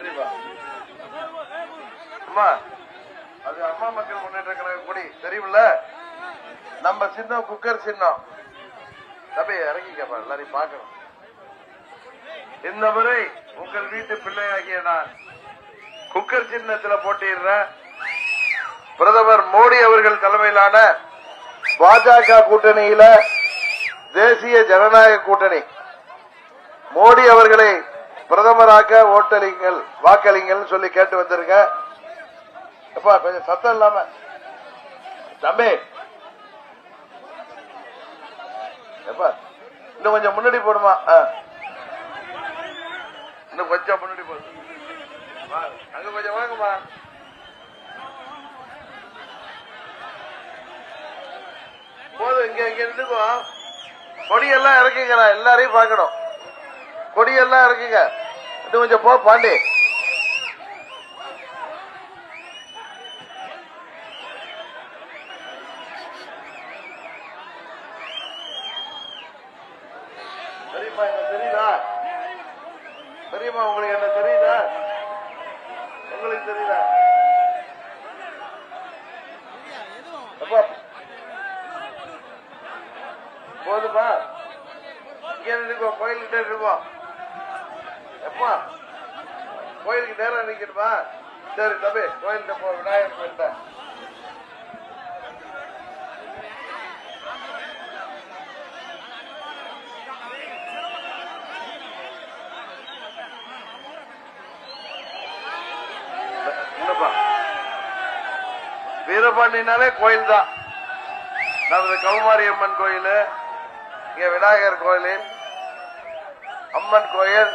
நன்றிப்பா அம்மா அது அம்மா மக்கள் முன்னேற்ற கழக கொடி. தெரியுமில்ல நம்ம சின்னம் குக்கர் சின்னம். தம்பி இறங்கிக்கப்பா எல்லாரையும் பார்க்கணும். இந்த முறை உங்கள் வீட்டு பிள்ளையாகிய நான் குக்கர் சின்னத்துல போட்டியிடுறேன். பிரதமர் மோடி அவர்கள் தலைமையிலான பாஜக கூட்டணியில தேசிய ஜனநாயக கூட்டணி. மோடி அவர்களை பிரதமராக்க ஓட்டலிங்கள் வாக்களிங்கள் சொல்லி கேட்டு வந்திருக்க அப்பா கொஞ்சம் சத்தம் இல்லாம. தம்பி. எப்பா இன்னும் கொஞ்சம் முன்னாடி போடுமா? ஆ. இன்னும் கொஞ்சம் முன்னாடி போடு அங்க கொஞ்சம் வாங்கம்மா. போதும் இங்க இங்க இருந்துக்கோ கொடியெல்லாம் இறக்குங்க எல்லாரையும் பார்க்கணும். கொடியெல்லாம் இறக்குங்க. இன்னும் கொஞ்சம் போ பாண்டி. சரிப்பா எனக்கு தெரியுதா? தெரியுமா உங்களுக்கு என்ன தெரியுதா? உங்களுக்கு தெரியுதா? அப்பா. போதுமா? இங்க இருக்கோம் கோயிலுக்கிட்ட இருக்கோம் எப்பா கோயிலுக்கு நேரம் நிக்கணுமா? சரி தம்பி கோயில்கிட்ட போ விநாயகர் கோயில்கிட்ட வீரபாண்டினாலே கோயில் தான் நமது கௌமாரி அம்மன் கோயில் இங்க விநாயகர் கோயில் அம்மன் கோயில்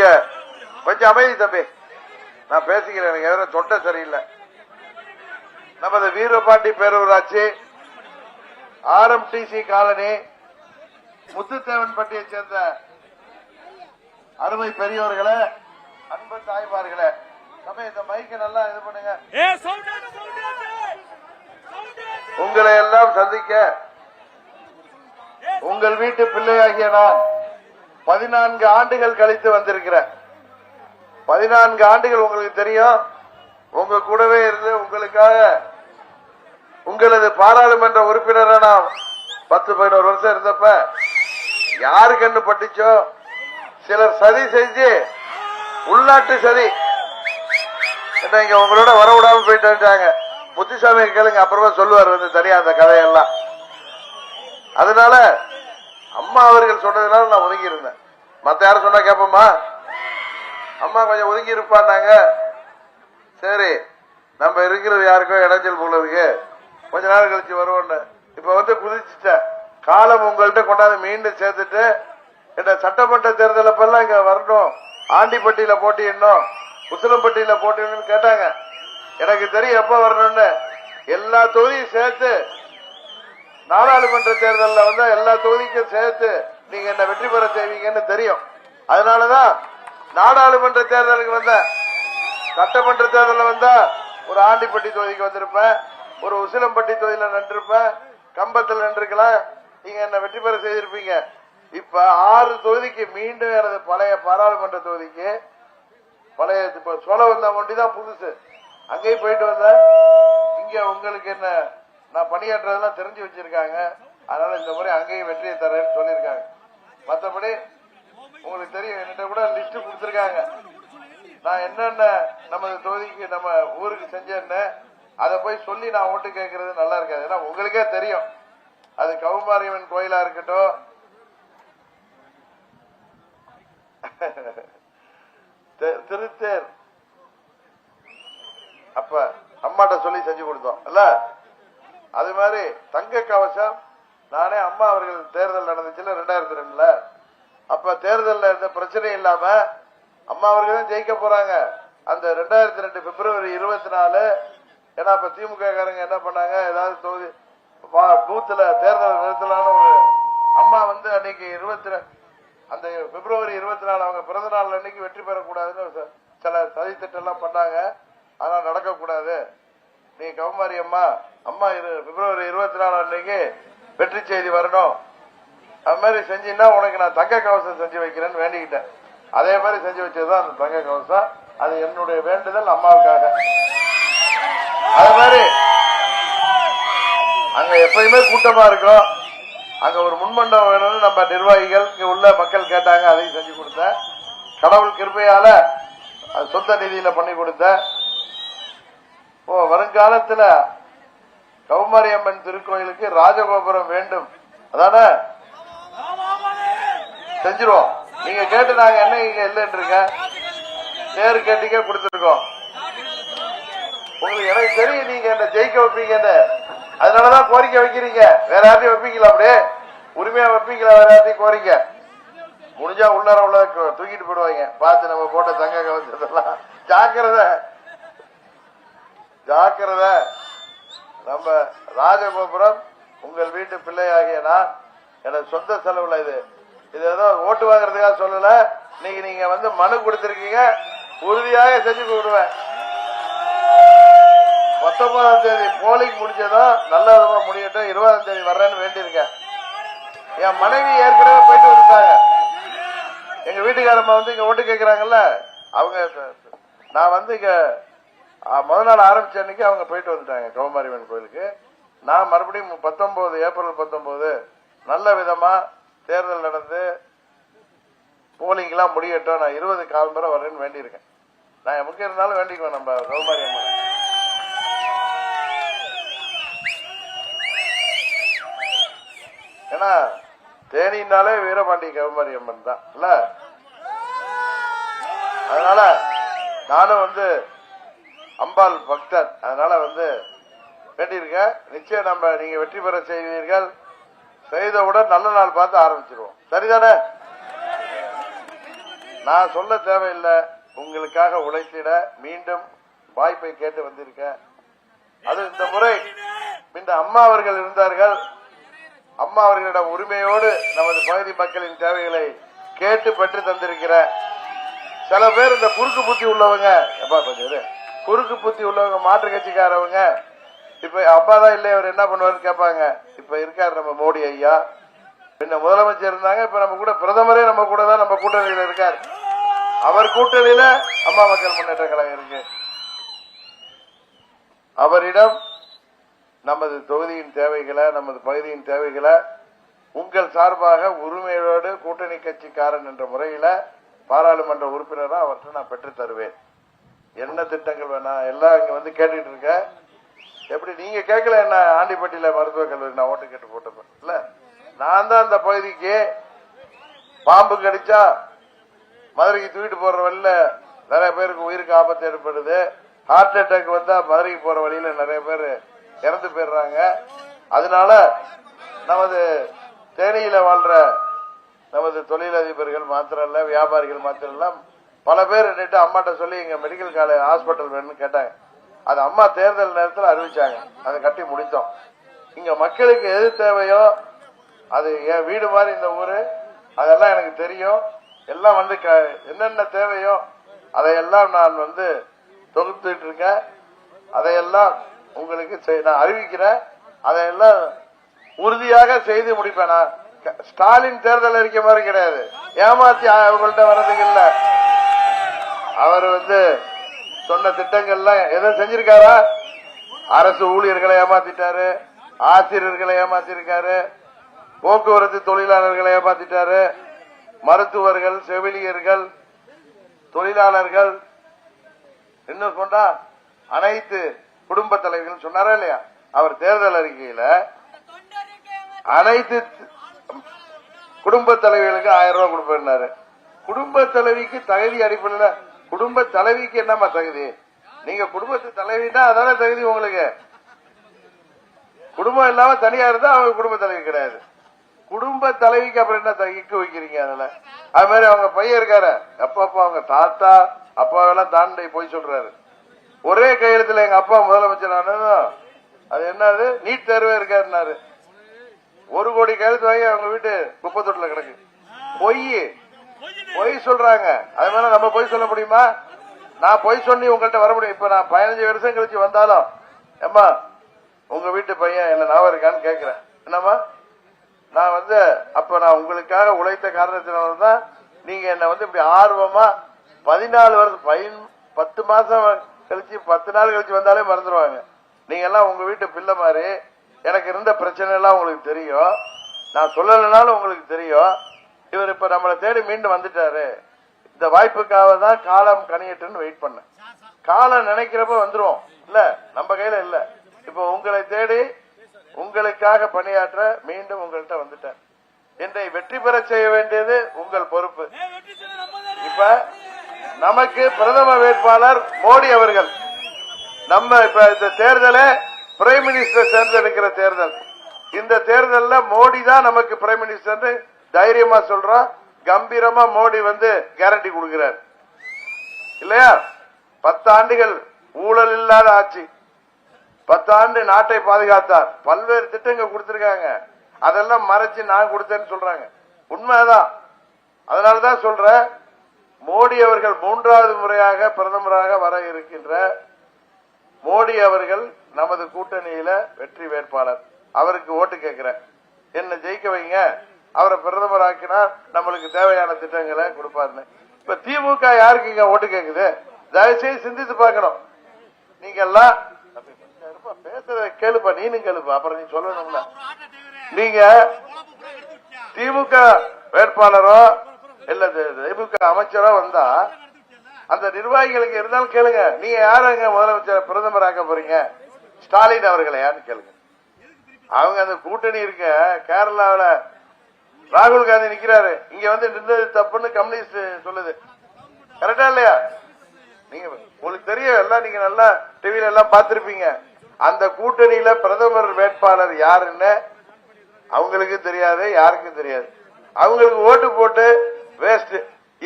இங்க கொஞ்சம் அமைதி தம்பி. நான் பேசிக்கிறேன் எனக்கு எதிர தொட்ட சரியில்லை. நமது வீரபாண்டி பேரூராட்சி ஆர்எம்டிசி காலனி முத்துத்தேவன்பட்டியை சேர்ந்த அருமை பெரியவர்களே அன்பு தாய்மார்களே தம்பி இந்த மைக்கை நல்லா இது பண்ணுங்க. உங்களை எல்லாம் சந்திக்க உங்கள் வீட்டு பிள்ளையாகிய நான் பதினான்கு ஆண்டுகள் கழித்து வந்திருக்கிறேன். பதினான்கு ஆண்டுகள் உங்களுக்கு தெரியும். உங்க கூடவே இருந்து உங்களுக்காக உங்களது பாராளுமன்ற உறுப்பினரா நான் பத்து பதினோரு வருஷம் இருந்தப்ப யாரு கண்ணு பட்டுச்சோ சிலர் சதி செஞ்சு உள்நாட்டு சதி. என்ன இங்க உங்களோட வர விடாம போயிட்டு வந்துட்டாங்க. முத்துசாமி கேளுங்க அப்புறமா சொல்லுவார் வந்து தனியா அந்த கதையெல்லாம். அதனால அம்மா அவர்கள் சொன்னதுனால நான் ஒதுங்கி இருந்தேன் மத்த யாரும் சொன்னா கேப்போமா? அம்மா கொஞ்சம் ஒதுங்கி இருப்பான்னாங்க. சரி நம்ம இருக்கிறது யாருக்கோ? இடைஞ்சல் போலருக்கு கொஞ்ச நாள் கழிச்சு வருவோன்னு. இப்ப வந்து குதிச்சுட்டேன். காலம் உங்கள்கிட்ட கொண்டாந்து மீண்டும் சேர்த்துட்டு என்ன சட்டமன்ற தேர்தல் அப்பெல்லாம் இங்க வரணும். ஆண்டிப்பட்டியில போட்டியிடணும் உசிலம்பட்டியில போட்டியிடணும்னு கேட்டாங்க. எனக்கு தெரியும் எப்ப வரணும்னு. எல்லா தொகுதியும் சேர்த்து நாடாளுமன்ற தேர்தலில் வந்து எல்லா தொகுதிக்கும் சேர்த்து நீங்க என்ன வெற்றி பெற செய்வீங்கன்னு தெரியும். அதனாலதான் நாடாளுமன்ற தேர்தலுக்கு வந்தேன் சட்டமன்ற தேர்தலில் வந்தா ஒரு ஆண்டிப்பட்டி தொகுதிக்கு வந்திருப்பேன் ஒரு உசிலம்பட்டி தொகுதியில நின்றிருப்பேன் கம்பத்தில் நின்றுக்கலாம் நீங்க என்ன வெற்றி பெற செய்திருப்பீங்க. இப்ப ஆறு தொகுதிக்கு மீண்டும் எனது பழைய பாராளுமன்ற தொகுதிக்கு பழைய இப்ப சோழ வந்த ஒண்டி தான் புதுசு. அங்கேயும் போயிட்டு வந்தேன். இங்க உங்களுக்கு என்ன நான் பணியாற்றதெல்லாம் தெரிஞ்சு வச்சிருக்காங்க. அதனால இந்த முறை அங்கேயும் வெற்றியை தரேன்னு சொல்லியிருக்காங்க. மற்றபடி உங்களுக்கு தெரியும் என்கிட்ட கூட லிஸ்ட் கொடுத்துருக்காங்க. நான் என்னென்ன நமது தொகுதிக்கு நம்ம ஊருக்கு செஞ்சேன்னு அதை போய் சொல்லி நான் ஓட்டு கேட்கறது நல்லா இருக்காது. ஏன்னா உங்களுக்கே தெரியும். அது கவுமாரியம்மன் கோயிலா இருக்கட்டும். திருத்தேர். அப்ப அம்மாட்ட சொல்லி செஞ்சு கொடுத்தோம். இல்ல? அது மாதிரி தங்க கவசம் நானே அம்மா அவர்கள் தேர்தல் நடந்துச்சுல ரெண்டாயிரத்தி ரெண்டுல. அப்ப தேர்தலில் எந்த பிரச்சனையும் இல்லாம அம்மா அவர்கள் தான் ஜெயிக்க போறாங்க. அந்த ரெண்டாயிரத்தி ரெண்டு பிப்ரவரி இருபத்தி நாலு ஏன்னா இப்ப திமுக காரங்க என்ன பண்ணாங்க? ஏதாவது தொகுதி வா- பூத்துல தேர்தல் நிறுத்தலான்னு ஒரு அம்மா வந்து அன்னைக்கு இருபத்தி அந்த பிப்ரவரி இருபத்தி நாலு அவங்க பிறந்த நாள் அன்னைக்கு வெற்றி பெறக்கூடாதுன்னு சில சில சதித்திட்டெல்லாம் பண்ணாங்க. அதெல்லாம் நடக்கக்கூடாது. நீ கவுமாரி அம்மா அம்மா இரு பிப்ரவரி இருபத்தி நாலு அன்னைக்கு வெற்றி செய்தி வரணும். அது மாதிரி செஞ்சீங்கன்னா உனக்கு நான் தங்க கவசம் செஞ்சு வைக்கிறேன்னு வேண்டிக்கிட்டேன். அதே மாதிரி செஞ்சு வச்சதுதான் அந்த தங்க கவசம். அது என்னுடைய வேண்டுதல் அம்மாவுக்காக. அது மாதிரி அங்க எப்பயுமே கூட்டமா இருக்கும் அங்க ஒரு முன்மண்டபம் வேணும்னு நம்ம நிர்வாகிகள் இங்க உள்ள மக்கள் கேட்டாங்க அதையும் செஞ்சு கொடுத்தேன். கடவுள் கிருப்பையால அது சொந்த நிதியில பண்ணி கொடுத்தேன். ஓ வருங்காலத்துல கௌமாரி அம்மன் திருக்கோயிலுக்கு ராஜகோபுரம் வேண்டும். அதானே? செஞ்சிருவோம். நீங்க கேட்டு நாங்க என்ன இங்க இல்லைன்றீங்க தேர் கேட்டீங்க கொடுத்துருக்கோம். உங்களுக்கு எனக்கு தெரியும் நீங்க என்ன ஜெயிக்க வைப்பீங்கன்னு அதனாலதான் கோரிக்கை வைக்கிறீங்க. வேற யார்ட்டையும் வைப்பீங்களா அப்படியே உரிமையா வைப்பீங்களா வேற யார்ட்டையும் கோரிக்கை? முடிஞ்சா உள்ளார உள்ள தூக்கிட்டு போடுவாங்க பார்த்து நம்ம போட்ட தங்க கவச்சதெல்லாம் ஜாக்கிரதை. ஜாக்கிரதை. நம்ம ராஜகோபுரம் உங்கள் வீட்டு பிள்ளையாகிய நான் எனக்கு சொந்த செலவுல இது. இது ஏதோ ஓட்டு வாங்குறதுக்காக சொல்லல. இன்னைக்கு நீங்க வந்து மனு கொடுத்திருக்கீங்க. உறுதியாக செஞ்சு கொடுவேன் பத்தொன்பதாம் தேதி போலிங் முடிஞ்சதும் நல்ல விதமா முடியட்டும். இருபதாம் தேதி வர்றேன்னு வேண்டியிருக்கேன். என் மனைவி ஏற்கனவே போயிட்டு வந்துட்டாங்க. எங்க வீட்டுக்காரம்மா வந்து இங்க ஓட்டு கேட்கிறாங்கல்ல அவங்க நான் வந்து இங்க முத நாள் ஆரம்பிச்ச அன்னைக்கு அவங்க போயிட்டு வந்துட்டாங்க கௌமாரிவன் கோயிலுக்கு. நான் மறுபடியும் பத்தொன்பது ஏப்ரல் பத்தொன்பது நல்ல விதமா தேர்தல் நடந்து போலிங் எல்லாம் முடியட்டும் நான் இருபது கால் முறை வரேன்னு வேண்டியிருக்கேன். நான் முக்கிய இருந்தாலும் வேண்டிக்குவேன் நம்ம கௌமாரி அம்மா. ஏன்னா தேனினாலே வீரபாண்டி கவுமாரி அம்மன் தான் இல்ல? அதனால நானும் வந்து அம்பாள் பக்தர். அதனால வந்து கேட்டிருக்க நிச்சயம் நம்ம நீங்க வெற்றி பெற செய்வீர்கள். செய்தவுடன் நல்ல நாள் பார்த்து ஆரம்பிச்சிருவோம். சரிதானே? நான் சொல்ல தேவையில்லை. உங்களுக்காக உழைத்திட மீண்டும் வாய்ப்பை கேட்டு வந்திருக்கேன். அது இந்த முறை. இந்த அம்மா அவர்கள் இருந்தார்கள். அம்மா அவர்களிடம் உரிமையோடு நமது பகுதி மக்களின் தேவைகளை கேட்டு பெற்று தந்திருக்கிற சில பேர் இந்த குறுக்கு புத்தி உள்ளவங்க. எப்பா கொஞ்சம் குறுக்கு புத்தி உள்ளவங்க மாற்று கட்சிக்காரவங்க. இப்ப அப்பா தான் இல்லை அவர் என்ன பண்ணுவாருன்னு கேட்பாங்க. இப்ப இருக்காரு நம்ம மோடி ஐயா. பின்ன முதலமைச்சர் இருந்தாங்க இப்ப நம்ம கூட பிரதமரே நம்ம கூட தான் நம்ம கூட்டணியில இருக்காரு. அவர் கூட்டணியில அம்மா மக்கள் முன்னேற்ற கழகம் இருக்கு. அவரிடம் நமது தொகுதியின் தேவைகளை நமது பகுதியின் தேவைகளை உங்கள் சார்பாக உரிமையோடு கூட்டணி கட்சிக்காரன் என்ற முறையில பாராளுமன்ற உறுப்பினராக அவற்றை நான் பெற்று தருவேன். என்ன திட்டங்கள் வேணா எல்லாம் இங்க வந்து கேட்டுட்டு இருக்க. எப்படி நீங்க கேட்கல என்ன ஆண்டிப்பட்டியில மருத்துவக் கல்லூரி நான் ஓட்டு கேட்டு போட்டப்ப? இல்ல. நான் தான் அந்த பகுதிக்கு பாம்பு கடிச்சா மதுரைக்கு தூக்கிட்டு போற வழியில நிறைய பேருக்கு உயிருக்கு ஆபத்து ஏற்படுது. ஹார்ட் அட்டாக் வந்தா மதுரைக்கு போற வழியில நிறைய பேர் இறந்து போயிடுறாங்க. அதனால நமது தேனியில வாழ்ற நமது தொழிலதிபர்கள் மாத்திரம் இல்ல வியாபாரிகள் மாத்திரம் எல்லாம் பல பேர் நின்று அம்மாட்ட சொல்லி எங்க மெடிக்கல் காலேஜ் ஹாஸ்பிட்டல் வேணும்னு கேட்டாங்க. அது அம்மா தேர்தல் நேரத்தில் அறிவிச்சாங்க. அதை கட்டி முடித்தோம். இங்க மக்களுக்கு எது தேவையோ அது என் வீடு மாதிரி இந்த ஊரு அதெல்லாம் எனக்கு தெரியும். எல்லாம் வந்து க- என்னென்ன தேவையோ அதையெல்லாம் நான் வந்து தொகுத்துட்டு இருக்கேன். அதையெல்லாம் உங்களுக்கு செய்- நான் அறிவிக்கிறேன். அதையெல்லாம் உறுதியாக செய்து முடிப்பேன். நான் க- ஸ்டாலின் தேர்தல் அறிக்கை மாதிரி கிடையாது. ஏமாத்தி அவங்கள்ட்ட வர்றதுக்கு இல்லை. அவர் வந்து சொன்ன திட்டங்கள்லாம் எதை செஞ்சிருக்காரா? அரசு ஊழியர்களை ஏமாத்திட்டாரு ஆசிரியர்களை ஏமாத்திருக்காரு போக்குவரத்து தொழிலாளர்களை ஏமாத்திட்டாரு மருத்துவர்கள் செவிலியர்கள் தொழிலாளர்கள். இன்னும் சொன்னா அனைத்து குடும்ப தலைவர்கள் சொன்னாரா இல்லையா? அவர் தேர்தல் அறிக்கையில அனைத்து குடும்ப தலைவர்களுக்கு ஆயிரம் ரூபாய் கொடுப்பாரு குடும்ப தலைவிக்கு தகுதி அடிப்படையில் குடும்ப தலைவிக்கு என்னம்மா தகுதி? நீங்க குடும்பத்து தலைவினா அதான தகுதி உங்களுக்கு? குடும்பம் இல்லாம தனியா இருந்தா அவங்க குடும்ப தலைவி கிடையாது. குடும்ப தலைவிக்கு அப்புறம் என்ன தகிக்க வைக்கிறீங்க அதுல அது மாதிரி அவங்க பையன் இருக்காரு. அப்பா அப்பா அவங்க தாத்தா அப்பாவெல்லாம் தாண்டி போய் சொல்றாரு. ஒரே கையெழுத்துல எங்க அப்பா முதலமைச்சர் ஆனதும் அது என்னது? நீட் தேர்வே இருக்காருன்னாரு. ஒரு கோடி கையெழுத்து வாங்கி அவங்க வீட்டு குப்பத்தொட்டில் கிடக்கு. பொய். பொய் சொல்றாங்க. அது மேல நம்ம பொய் சொல்ல முடியுமா? நான் பொய் சொல்லி உங்கள்கிட்ட வர முடியும். இப்ப நான் பதினஞ்சு வருஷம் கழிச்சு வந்தாலும் ஏம்மா உங்க வீட்டு பையன் என்ன ஞாபகம் இருக்கான்னு கேக்குறேன் என்னம்மா? நான் வந்து அப்ப நான் உங்களுக்காக உழைத்த காரணத்தினால தான் நீங்க என்ன வந்து இப்படி ஆர்வமா பதினாலு வருஷம் பயன் பத்து மாசம் கழிச்சு பத்து நாள் கழிச்சு வந்தாலே மறந்துடுவாங்க நீங்க எல்லாம் உங்க வீட்டு பிள்ளை மாதிரி எனக்கு இருந்த பிரச்சனை எல்லாம் உங்களுக்கு தெரியும். நான் சொல்லலைனாலும் உங்களுக்கு தெரியும். இவர் இப்ப நம்மளை தேடி மீண்டும் வந்துட்டாரு. இந்த வாய்ப்புக்காக தான் காலம் கனியட்டுன்னு வெயிட் பண்ணேன். காலம் நினைக்கிறப்ப வந்துருவோம். இல்ல நம்ம கையில இல்ல. இப்ப உங்களை தேடி உங்களுக்காக பணியாற்ற மீண்டும் உங்கள்கிட்ட வந்துட்டேன். என்னை வெற்றி பெற செய்ய வேண்டியது உங்கள் பொறுப்பு. இப்ப நமக்கு பிரதம வேட்பாளர் மோடி அவர்கள். நம்ம இப்ப இந்த தேர்தலை பிரைம் மினிஸ்டர் தேர்ந்தெடுக்கிற தேர்தல். இந்த தேர்தலில் மோடி தான் நமக்கு பிரைம் மினிஸ்டர் தைரியமா சொல்றோம் கம்பீரமா மோடி வந்து கேரண்டி கொடுக்கிறார். இல்லையா? பத்து ஆண்டுகள் ஊழல் இல்லாத ஆட்சி. பத்தாண்டு நாட்டை பாதுகாத்தார். பல்வேறு திட்டங்கள் கொடுத்திருக்காங்க. அதெல்லாம் மறைச்சு நான் கொடுத்தேன்னு சொல்றாங்க. உண்மைதான். அதனாலதான் சொல்ற மோடி அவர்கள் மூன்றாவது முறையாக பிரதமராக வர இருக்கின்ற மோடி அவர்கள் நமது கூட்டணியில வெற்றி வேட்பாளர். அவருக்கு ஓட்டு கேட்கிறேன். என்ன ஜெயிக்க வைங்க? அவரை பிரதமர் ஆக்கினா நம்மளுக்கு தேவையான திட்டங்களை கொடுப்பாருன்னு. இப்ப திமுக யாருக்கு இங்க ஓட்டு கேக்குது? தயவுசெய்து சிந்தித்து பார்க்கணும். நீங்க எல்லாம் பேசுறத கேளுப்பா நீனும் கேளுப்பா. அப்புறம் நீ சொல்லணும்ல. நீங்க திமுக வேட்பாளரோ இல்ல திமுக அமைச்சரோ வந்தா அந்த நிர்வாகிகளுக்கு இருந்தாலும் கேளுங்க. நீங்க யாருங்க முதலமைச்சர் பிரதமர் ஆக்க போறீங்க? ஸ்டாலின் அவர்களையான்னு கேளுங்க. அவங்க அந்த கூட்டணி இருக்க கேரளாவில ராகுல் காந்தி நிக்கிறாரு. இங்க வந்து நின்றது தப்புன்னு கம்யூனிஸ்ட் சொல்லுது. கரெக்டா இல்லையா? நீங்க உங்களுக்கு தெரியும் எல்லாம் நீங்க நல்லா டிவியில எல்லாம் பார்த்திருப்பீங்க. அந்த கூட்டணியில பிரதமர் வேட்பாளர் யாருன்னு அவங்களுக்கு தெரியாது யாருக்கும் தெரியாது. அவங்களுக்கு ஓட்டு போட்டு வேஸ்ட்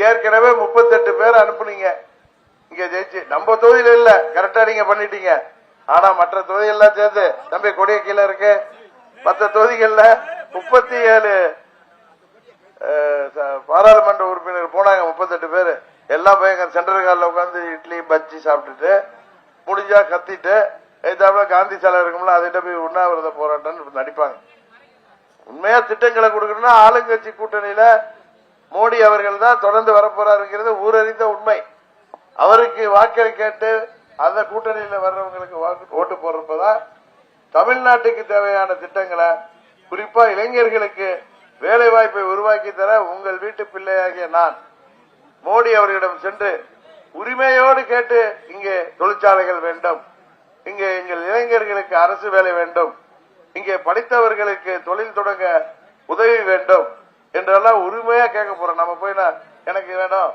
ஏற்கனவே முப்பத்தெட்டு பேர் அனுப்புனீங்க. இங்க ஜெயிச்சு. நம்ம தொகுதியில இல்ல. கரெக்டா நீங்க பண்ணிட்டீங்க. ஆனா மற்ற தொகுதியெல்லாம் சேர்த்து தம்பி கொடிய கீழே இருக்கு. மற்ற தொகுதிகள்ல முப்பத்தி ஏழு பாராளுமன்ற உறுப்பினர் போனாங்க முப்பத்தெட்டு பேர். எல்லாம் போய் எங்க சென்ட்ரல் காலில் உட்காந்து இட்லி பஜ்ஜி சாப்பிட்டுட்டு முடிஞ்சா கத்திட்டு எதாப்புல காந்தி சாலை இருக்கும்ல அதிட்ட போய் உண்ணாவிரத போராட்டம்னு நடிப்பாங்க. உண்மையா திட்டங்களை கொடுக்கணும்னா ஆளுங்கட்சி கூட்டணியில மோடி அவர்கள் தான் தொடர்ந்து வரப்போறாருங்கிறது ஊரறிந்த உண்மை. அவருக்கு வாக்கை கேட்டு அந்த கூட்டணியில வர்றவங்களுக்கு வாக்கு- ஓட்டு போடுறப்பதான் தமிழ்நாட்டுக்கு தேவையான திட்டங்களை குறிப்பா இளைஞர்களுக்கு வேலை வாய்ப்பை உருவாக்கி தர உங்கள் வீட்டு பிள்ளையாகிய நான் மோடி அவர்களிடம் சென்று உரிமையோடு கேட்டு இங்கே தொழிற்சாலைகள் வேண்டும். இங்கே எங்கள் இளைஞர்களுக்கு அரசு வேலை வேண்டும். இங்கே படித்தவர்களுக்கு தொழில் தொடங்க உதவி வேண்டும். என்றெல்லாம் உரிமையா கேட்க போறோம். நம்ம போய் நான் எனக்கு வேணும்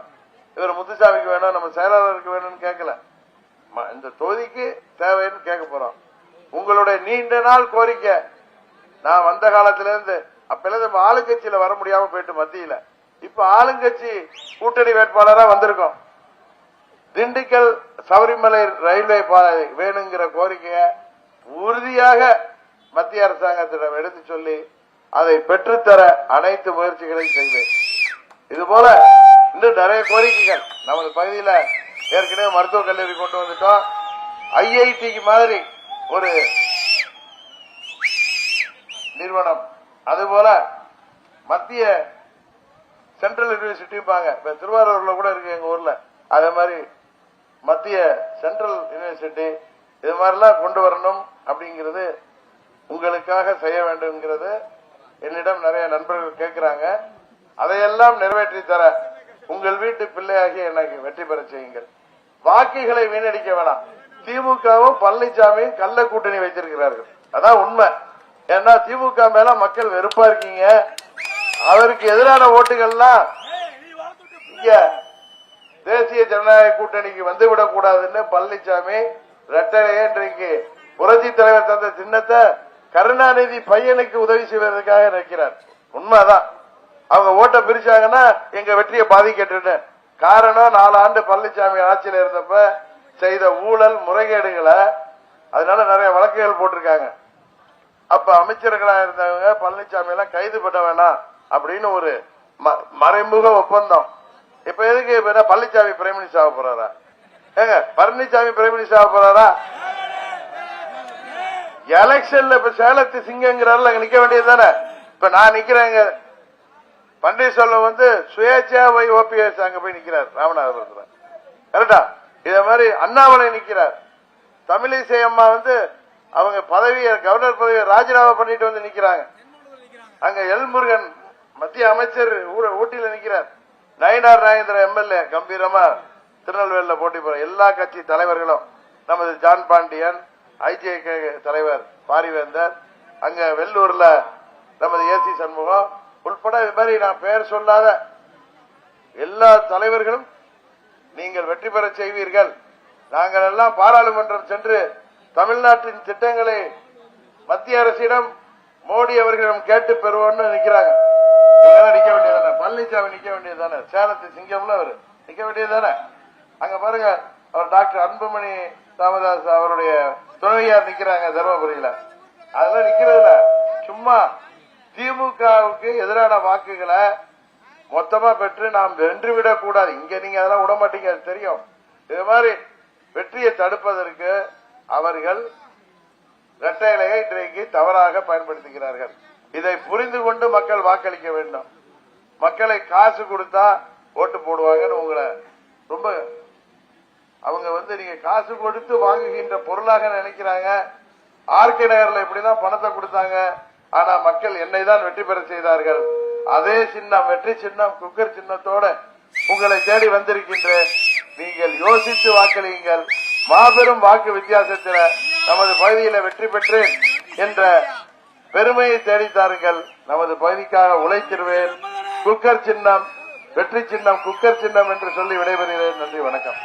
இவர் முத்துசாமிக்கு வேணும் நம்ம செயலாளருக்கு வேணும்னு கேட்கல. ம- இந்த தொகுதிக்கு தேவைன்னு கேட்க போறோம். உங்களுடைய நீண்ட நாள் கோரிக்கை. நான் வந்த காலத்திலிருந்து அப்பெல்லாம் நம்ம ஆளுங்கட்சியில வர முடியாம போயிட்டு மத்தியில. இப்ப ஆளுங்கட்சி கூட்டணி வேட்பாளரா வந்திருக்கோம். திண்டுக்கல் சபரிமலை ரயில்வே பாதை வேணுங்கிற கோரிக்கையை உறுதியாக மத்திய அரசாங்கத்திடம் எடுத்து சொல்லி அதை பெற்றுத்தர அனைத்து முயற்சிகளையும் செய்வேன். இது போல இன்னும் நிறைய கோரிக்கைகள். நமது பகுதியில ஏற்கனவே மருத்துவக் கல்லூரி கொண்டு வந்துட்டோம். ஐஐடிக்கு மாதிரி ஒரு நிறுவனம் அதுபோல மத்திய சென்ட்ரல் யூனிவர்சிட்டிப்பாங்க இப்ப திருவாரூர்ல கூட இருக்கு எங்க ஊர்ல. அதே மாதிரி மத்திய சென்ட்ரல் யூனிவர்சிட்டி இது மாதிரிலாம் கொண்டு வரணும் அப்படிங்கிறது உங்களுக்காக செய்ய வேண்டும்ங்கிறது என்னிடம் நிறைய நண்பர்கள் கேட்கிறாங்க அதையெல்லாம் நிறைவேற்றி தர உங்கள் வீட்டு பிள்ளையாகிய எனக்கு வெற்றி பெற செய்யுங்கள். வாக்குகளை வீணடிக்க வேணாம். திமுகவும் பழனிசாமியும் கள்ள கூட்டணி வைத்திருக்கிறார்கள். அதான் உண்மை. ஏன்னா திமுக மேல மக்கள் வெறுப்பா இருக்கீங்க. அவருக்கு எதிரான ஓட்டுகள்லாம் இங்க தேசிய ஜனநாயக கூட்டணிக்கு வந்துவிடக் கூடாதுன்னு பழனிசாமி ரெட்டரையன்றைக்கு புரட்சி தலைவர் தந்த சின்னத்தை கருணாநிதி பையனுக்கு உதவி செய்வதற்காக நிற்கிறார். உண்மைதான். அவங்க ஓட்டை பிரிச்சாங்கன்னா எங்க வெற்றியை பாதிக்கட்டுன்னு காரணம் நாலு ஆண்டு பழனிசாமி ஆட்சியில் இருந்தப்ப செய்த ஊழல் முறைகேடுகளை அதனால நிறைய வழக்குகள் போட்டிருக்காங்க. அப்ப அமைச்சர்களா இருந்தவங்க பழனிசாமி எல்லாம் கைது பண்ண வேணாம் அப்படின்னு ஒரு ம- மறைமுக ஒப்பந்தம். இப்ப எதுக்கு பழனிசாமி பிரைம் மினிஸ்டர் ஆக போறாரா? ஏங்க பழனிசாமி பிரைம் மினிஸ்டர் ஆக போறாரா? எலெக்ஷன்ல இப்ப சேலத்து சிங்கங்கிறாருல நிக்க வேண்டியது தானே? இப்ப நான் நிக்கிறேங்க. பன்னீர்செல்வம் வந்து சுயேட்சையா போய் ஓபிஎஸ் அங்க போய் நிக்கிறார் ராமநாதபுரத்துல. கரெக்டா? இதே மாதிரி அண்ணாமலை நிக்கிறார். தமிழிசை அம்மா வந்து அவங்க பதவியை கவர்னர் பதவியை ராஜினாமா பண்ணிட்டு வந்து நிக்கிறாங்க. அங்க எல் முருகன் மத்திய அமைச்சர் ஊட்டியில நிக்கிறார். நயினார் நாகேந்திர எம்எல்ஏ கம்பீரமா திருநெல்வேலியில போட்டி போற எல்லா கட்சி தலைவர்களும் நமது ஜான் பாண்டியன் ஐஜே தலைவர் பாரிவேந்தர் அங்க வெள்ளூர்ல நமது ஏசி சண்முகம் உள்பட இது மாதிரி நான் பெயர் சொல்லாத எல்லா தலைவர்களும் நீங்கள் வெற்றி பெற செய்வீர்கள். நாங்கள் எல்லாம் பாராளுமன்றம் சென்று தமிழ்நாட்டின் திட்டங்களை மத்திய அரசிடம் மோடி அவர்களிடம் கேட்டு பெறுவோம்னு நிக்கிறாங்க. நிக்க வேண்டியதானே பழனிசாமி நிக்க வேண்டியதானே சேலத்து சிங்கம்ல அவரு நிக்க வேண்டியதானே அங்க பாருங்க அவர் டாக்டர் அன்புமணி ராமதாஸ் அவருடைய துணைவியார் நிக்கிறாங்க தருமபுரியில. அதெல்லாம் நிக்கிறதுல சும்மா திமுகவுக்கு எதிரான வாக்குகளை மொத்தமா பெற்று நாம் வென்று விடக்கூடாது. இங்க நீங்க அதெல்லாம் விட மாட்டீங்க அது தெரியும். இது மாதிரி வெற்றியை தடுப்பதற்கு அவர்கள் இரட்டை இலையை இன்றைக்கு தவறாக பயன்படுத்துகிறார்கள். இதை புரிந்து கொண்டு மக்கள் வாக்களிக்க வேண்டும். மக்களை காசு கொடுத்தா ஓட்டு போடுவாங்கன்னு உங்களை ரொம்ப அவங்க வந்து நீங்க காசு கொடுத்து வாங்குகின்ற பொருளாக நினைக்கிறாங்க. ஆர்கே நகர்ல இப்படிதான் பணத்தை கொடுத்தாங்க. ஆனா மக்கள் என்னை தான் வெற்றி பெற செய்தார்கள். அதே சின்னம் வெற்றி சின்னம் குக்கர் சின்னத்தோட உங்களை தேடி வந்திருக்கின்றேன். நீங்கள் யோசித்து வாக்களியுங்கள். மாபெரும் வாக்கு வித்தியாசத்தில் நமது பகுதியில வெற்றி பெற்றேன் என்ற பெருமையை தேடித்தாருங்கள் நமது பகுதிக்காக உழைத்திருவேன் குக்கர் சின்னம் வெற்றி சின்னம் குக்கர் சின்னம் என்று சொல்லி விடைபெறுகிறேன். நன்றி வணக்கம்.